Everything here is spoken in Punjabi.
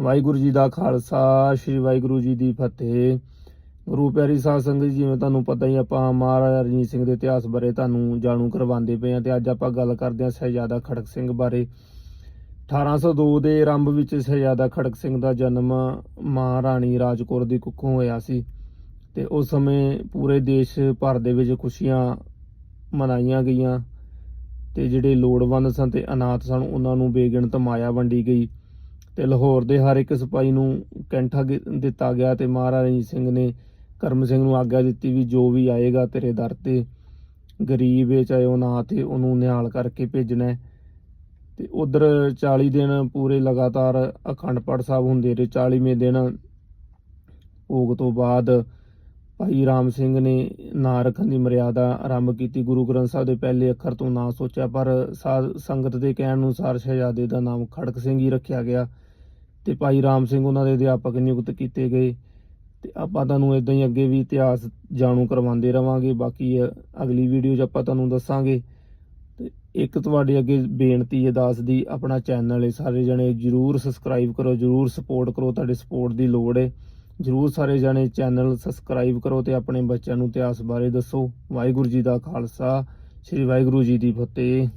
ਵਾਹਿਗੁਰੂ ਜੀ ਦਾ ਖਾਲਸਾ, ਸ੍ਰੀ ਵਾਹਿਗੁਰੂ ਜੀ ਦੀ ਫਤਿਹ। ਗੁਰੂ ਪਿਆਰੀ ਸਾਧ ਸੰਗਤ ਜੀ, ਜਿਵੇਂ ਤੁਹਾਨੂੰ ਪਤਾ ਹੀ ਆਪਾਂ ਮਹਾਰਾਜਾ ਰਣਜੀਤ ਸਿੰਘ ਦੇ ਇਤਿਹਾਸ ਬਾਰੇ ਤੁਹਾਨੂੰ ਜਾਣੂ ਕਰਵਾਉਂਦੇ ਪਏ ਹਾਂ ਤੇ ਅੱਜ ਆਪਾਂ ਗੱਲ ਕਰਦੇ ਹਾਂ ਸ਼ਹਿਜ਼ਾਦਾ ਖੜਕ ਸਿੰਘ ਬਾਰੇ। 1802 ਦੇ ਆਰੰਭ ਵਿੱਚ ਸ਼ਹਿਜ਼ਾਦਾ ਖੜਕ ਸਿੰਘ ਦਾ ਜਨਮ ਮਹਾਰਾਣੀ ਰਾਜਕੌਰ ਦੀ ਕੁੱਖੋਂ ਹੋਇਆ ਸੀ ਤੇ ਉਸ ਸਮੇਂ ਪੂਰੇ ਦੇਸ਼ ਭਰ ਦੇ ਵਿੱਚ ਖੁਸ਼ੀਆਂ ਮਨਾਈਆਂ ਗਈਆਂ ਤੇ ਜਿਹੜੇ ਲੋੜਵੰਦ ਸਨ ਤੇ ਅਨਾਥ ਸਨ, ਉਹਨਾਂ ਨੂੰ ਬੇਗਿਣਤ ਮਾਇਆ ਵੰਡੀ ਗਈ। ਤੇ ਲਾਹੌਰ ਦੇ ਹਰ ਇੱਕ ਸਿਪਾਹੀ ਨੂੰ ਕੈਂਠਾ ਗਿ- ਦਿੱਤਾ ਗਿਆ ਤੇ ਮਹਾਰਾਜਾ ਰਣਜੀਤ ਸਿੰਘ ਨੇ ਕਰਮ ਸਿੰਘ ਨੂੰ ਆਗਿਆ ਦਿੱਤੀ ਵੀ ਜੋ ਵੀ ਆਏਗਾ ਤੇਰੇ ਦਰ ਤੇ ਗਰੀਬ ਹੈ ਚਾਹੇ ਉਹ ਨਾ ਤੇ ਉਹਨੂੰ ਨਿਹਾਲ ਕਰਕੇ ਭੇਜਣਾ ਹੈ। ਤੇ ਉਧਰ 40 ਦਿਨ ਪੂਰੇ ਲਗਾਤਾਰ ਅਖੰਡ ਪਾਠ ਸਾਹਿਬ ਹੁੰਦੇ ਰਹੇ। 40ਵੇਂ ਦਿਨ ਭੋਗ ਤੋਂ ਬਾਅਦ ਭਾਈ ਰਾਮ ਸਿੰਘ ਨੇ ਨਾਂ ਰੱਖਣ ਦੀ ਮਰਿਆਦਾ ਆਰੰਭ ਕੀਤੀ। ਗੁਰੂ ਗ੍ਰੰਥ ਸਾਹਿਬ ਦੇ ਪਹਿਲੇ ਅੱਖਰ ਤੋਂ ਨਾਂ ਸੋਚਿਆ, ਪਰ ਸਾਧ, ਸੰਗਤ ਦੇ ਕਹਿਣ ਅਨੁਸਾਰ ਸ਼ਹਿਜ਼ਾਦੇ ਦਾ ਨਾਮ ਖੜਕ ਸਿੰਘ ਹੀ ਰੱਖਿਆ ਗਿਆ। ਤੇ ਭਾਈ ਰਾਮ ਸਿੰਘ ਉਹਨਾਂ ਦੇ ਅਧਿਆਪਕ ਨਿਯੁਕਤ ਕੀਤੇ ਗਏ ਤੇ ਆਪਾਂ ਤੁਹਾਨੂੰ ਇਦਾਂ ਹੀ ਅੱਗੇ ਵੀ ਇਤਿਹਾਸ ਜਾਣੂ ਕਰਵਾਉਂਦੇ ਰਵਾਂਗੇ, ਬਾਕੀ ਅਗਲੀ ਵੀਡੀਓ 'ਚ ਆਪਾਂ ਤੁਹਾਨੂੰ ਦੱਸਾਂਗੇ। ਤੇ ਇੱਕ ਤੁਹਾਡੇ ਅੱਗੇ ਬੇਨਤੀ ਹੈ ਦਾਸ ਦੀ, ਆਪਣਾ ਚੈਨਲ ਹੈ, ਸਾਰੇ ਜਣੇ ਜਰੂਰ ਸਬਸਕ੍ਰਾਈਬ ਕਰੋ, ਜਰੂਰ ਸਪੋਰਟ ਕਰੋ, ਤੁਹਾਡੇ ਸਪੋਰਟ ਦੀ ਲੋੜ ਹੈ। ਜਰੂਰ ਸਾਰੇ ਜਣੇ ਚੈਨਲ ਸਬਸਕ੍ਰਾਈਬ ਕਰੋ ਤੇ ਆਪਣੇ ਬੱਚਿਆਂ ਨੂੰ ਇਤਿਹਾਸ ਬਾਰੇ ਦੱਸੋ। ਵਾਹਿਗੁਰੂ ਜੀ ਦਾ ਖਾਲਸਾ, ਸ੍ਰੀ ਵਾਹਿਗੁਰੂ ਜੀ ਦੀ ਫਤਿਹ।